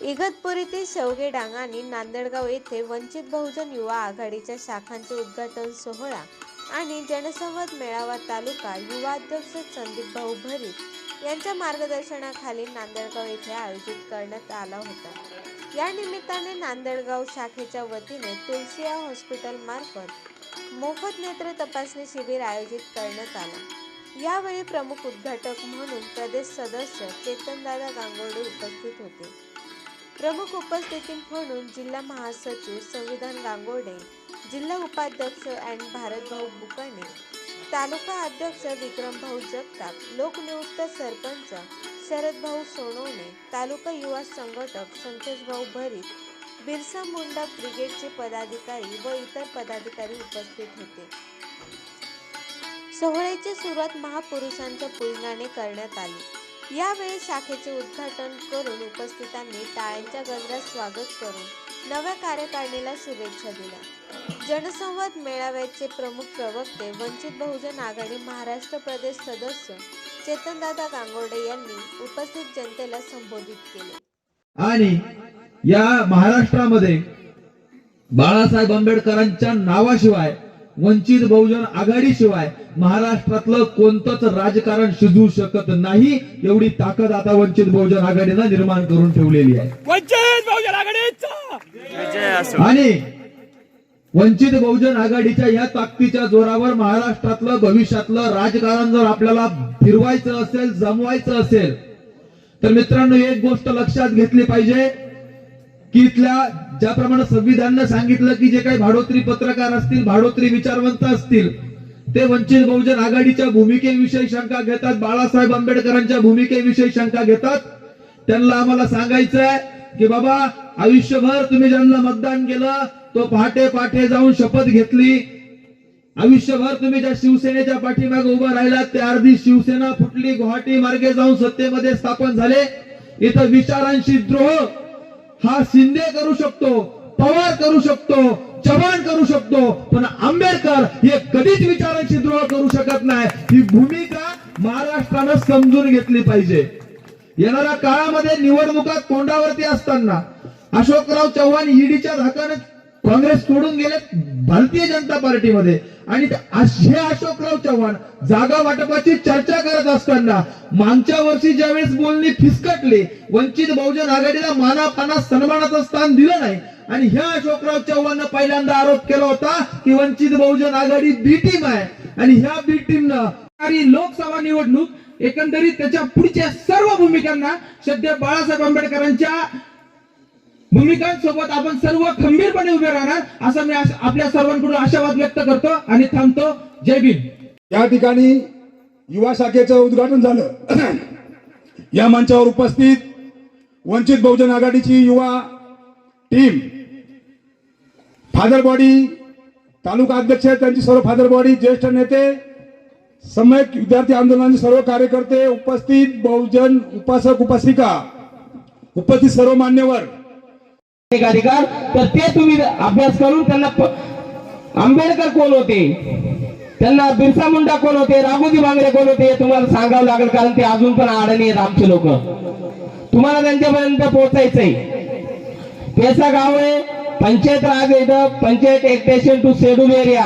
इगतपुरीतील शेवगे डांगा आणि नांदडगाव येथे वंचित बहुजन युवा आघाडीच्या शाखांचे उद्घाटन सोहळा आणि जनसंवाद मेळावा तालुका युवा अध्यक्ष संदीप भाऊ भरीत यांच्या मार्गदर्शनाखाली नांदडगाव येथे आयोजित करण्यात आला होता. या निमित्ताने नांदडगाव शाखेच्या वतीने तुलसिया हॉस्पिटल मार्फत मोफत नेत्र तपासणी शिबिर आयोजित करण्यात आला. यावेळी प्रमुख उद्घाटक म्हणून प्रदेश सदस्य चेतनदादा गांगोडे उपस्थित होते. प्रमुख उपस्थिती म्हणून जिल्हा महासचिव संविधान गांगोडे जिल्हा उपाध्यक्ष अँड भारतभाऊ बुकाने तालुका अध्यक्ष विक्रमभाऊ जगताप लोकनियुक्त सरपंच शरदभाऊ सोनवणे तालुका युवा संघटक संतोषभाऊ भरीत बिरसा मुंडा ब्रिगेडचे पदाधिकारी व इतर पदाधिकारी उपस्थित होते. सोहळ्याची सुरुवात महापुरुषांच्या पूजनाने करण्यात आली. यावेळी शाखेचे उद्घाटन करून उपस्थितांनी टाळ्यांच्या गजरात स्वागत करून नव्या कार्यकारिणीला शुभेच्छा दिल्या. जनसंवाद मेळाव्याचे प्रमुख प्रवक्ते वंचित बहुजन आघाडी महाराष्ट्र प्रदेश सदस्य चेतनदादा गांगोडे यांनी उपस्थित जनतेला संबोधित केले. आणि या महाराष्ट्रामध्ये बाळासाहेब आंबेडकरांच्या नावाशिवाय वंचित बहुजन आघाडीशिवाय महाराष्ट्रातलं कोणतंच राजकारण शिजू शकत नाही एवढी ताकद आता वंचित बहुजन आघाडीनं निर्माण करून ठेवलेली आहे. वंचित बहुजन असो. आणि वंचित बहुजन आघाडीच्या या ताकदीच्या जोरावर महाराष्ट्रातलं भविष्यातलं राजकारण जर आपल्याला फिरवायचं असेल जमवायचं असेल तर मित्रांनो एक गोष्ट लक्षात घेतली पाहिजे की इथल्या ज्याप्रमाणे संविधानानं सांगितलं की जे काही भाडोत्री पत्रकार असतील भाडोत्री विचारवंत असतील ते वंचित बहुजन आघाडीच्या भूमिकेविषयी शंका घेतात बाळासाहेब आंबेडकरांच्या भूमिकेविषयी शंका घेतात. त्यांना आम्हाला सांगायचं आहे की बाबा आयुष्यभर तुम्ही ज्यांना मतदान केलं तो पहाटे पहाटे जाऊन शपथ घेतली. आयुष्यभर तुम्ही ज्या शिवसेनेच्या पाठीमागे उभा राहिलात ते अर्धी शिवसेना फुटली गुवाहाटी मार्गे जाऊन सत्तेमध्ये स्थापन झाले. इथं विचारांशी द्रोह हा शिंदे करू शकतो पवार करू शकतो चव्हाण करू शकतो पण आंबेडकर हे कधीच विचारांशी द्रोह करू शकत नाही. ही भूमिका महाराष्ट्रानं समजून घेतली पाहिजे. येणाऱ्या काळामध्ये निवडणुका तोंडावरती असताना अशोकराव चव्हाण ईडीच्या धाकाने काँग्रेस सोडून गेले भारतीय जनता पार्टीमध्ये. आणि हे अशोकराव चव्हाण जागा वाटपाची चर्चा करत असताना मागच्या वर्षी ज्यावेळेस बोलणी फिसकटली वंचित बहुजन आघाडीला मानापाना सन्मानाचं स्थान दिलं नाही आणि ह्या अशोकराव चव्हाण पहिल्यांदा आरोप केला होता की वंचित बहुजन आघाडी बी टीम आहे. आणि ह्या बी टीमनं लोकसभा निवडणूक एकंदरीत त्याच्या पुढच्या सर्व भूमिकांना सध्या बाळासाहेब आंबेडकरांच्या भूमिकांसोबत आपण सर्व खंबीरपणे उभे राहणार असं मी आपल्या सर्वांकडून आशावाद व्यक्त करतो आणि थांबतो. जय भीम. या ठिकाणी युवा शाखेचं उद्घाटन झालं. या मंचावर उपस्थित वंचित बहुजन आघाडीची युवा टीम फादर बॉडी तालुका अध्यक्ष त्यांची सर्व फादर बॉडी ज्येष्ठ नेते सम्यक विद्यार्थी आंदोलनाचे सर्व कार्यकर्ते उपस्थित बहुजन उपासक उपासिका उपस्थित सर्व मान्यवर अधिकार तर ते तुम्ही अभ्यास करून त्यांना आंबेडकर कोण होते? त्यांना बिरसा मुंडा कोण होते? राघोजी बांगडे कोण होते? तुम्हाला सांगावं लागेल कारण ते अजून पण आडणी आहेत आमचे लोक. तुम्हाला त्यांच्यापर्यंत पोहोचायचंय. त्याचा गाव आहे पंचायत राज आहे इथं panchayat extension to schedule area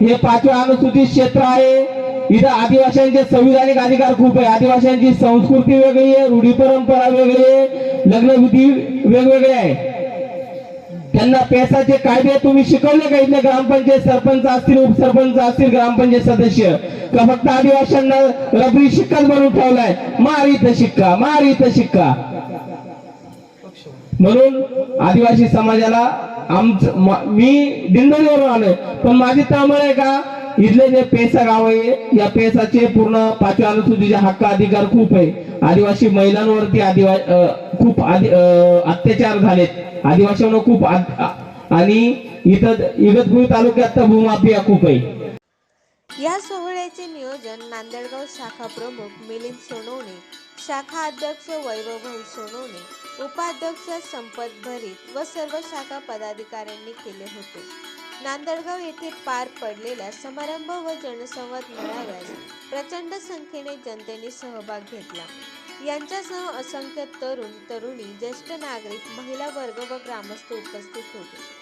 हे पाचव्या अनुसूचित क्षेत्र आहे. इथं आदिवासींचे संविधानिक अधिकार खूप आहे. आदिवासींची संस्कृती वेगळी आहे रूढी परंपरा वेगळी आहे लग्नविधी वेगवेगळे आहे. त्यांना पेसाचे कायदे तुम्ही शिकवले का? इथले ग्रामपंचायत सरपंच असतील उपसरपंच असतील ग्रामपंचायत सदस्य. का फक्त आदिवाशांना रबरी शिक्काच बनवून ठेवलाय? मार इथं शिक्का मार इथं शिक्का. म्हणून आदिवासी समाजाला आमचं मी दिंडोलीवरून आलोय. पण माझी तळमळ आहे का? इथले जे पेसा गाव आहे या पेसाचे पूर्ण पाचव्या अनुसूचीचे हक्क अधिकार खूप आहे. आदिवासी महिलांवरती आदिवासी खूप अत्याचार झालेत. आदिवासींवर खूप आणि इथं इगतपुरी तालुक्यात तर भूमाफिया खूप आहे. या सोहळ्याचे नियोजन नांदेडगाव शाखा प्रमुख मिलिंद सोनवणे शाखा अध्यक्ष वैभवभाऊ सोनवणे उपाध्यक्ष संपत भरीत व सर्व शाखा पदाधिकाऱ्यांनी केले होते. नांदडगाव येथे पार पडलेल्या समारंभ व जनसंवाद मेळाव्यास प्रचंड संख्येने जनतेने सहभाग घेतला. यांच्यासह असंख्य तरुण तरुणी ज्येष्ठ नागरिक महिला वर्ग व ग्रामस्थ उपस्थित होते.